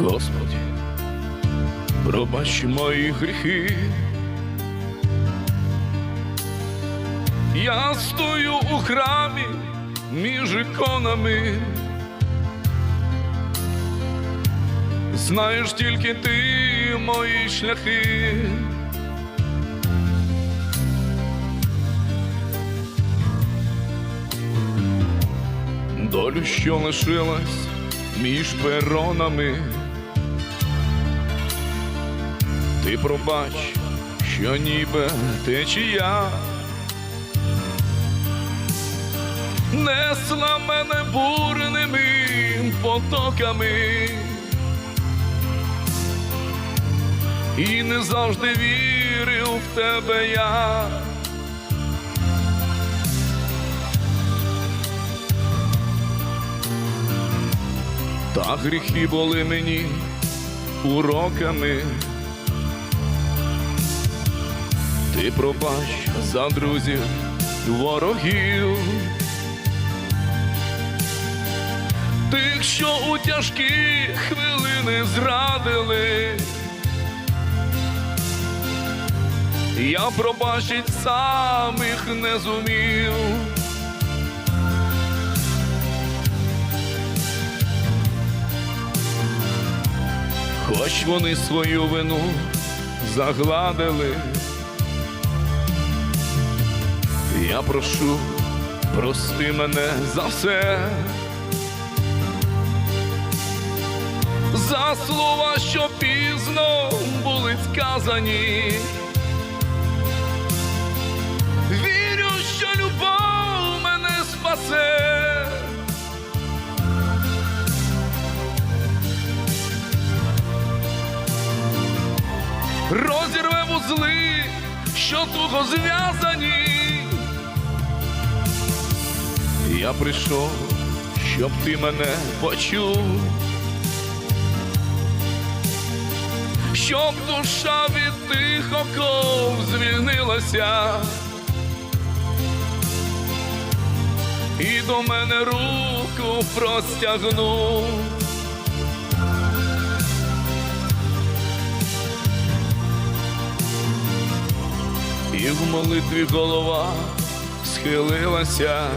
Господи, пробач мої гріхи. Я стою у храмі між іконами. Знаєш тільки ти мої шляхи. Долю, що лишилась між перонами. Ти пробач, що ніби течія несла мене бурними потоками. І не завжди вірив в тебе я. Та гріхи були мені уроками. Ти пробач за друзів ворогів. Тих, що у тяжкі хвилини зрадили. Я пробачить самих не зумів. Хоч вони свою вину загладили. Я прошу, прости мене за все. За слова, що пізно були сказані. Вірю, що любов мене спасе. Розірве вузли, що туго зв'язані. Я прийшов, щоб ти мене почув. Щоб душа від тих оков звільнилася. І до мене руку простягнув. І в молитві голова схилилася.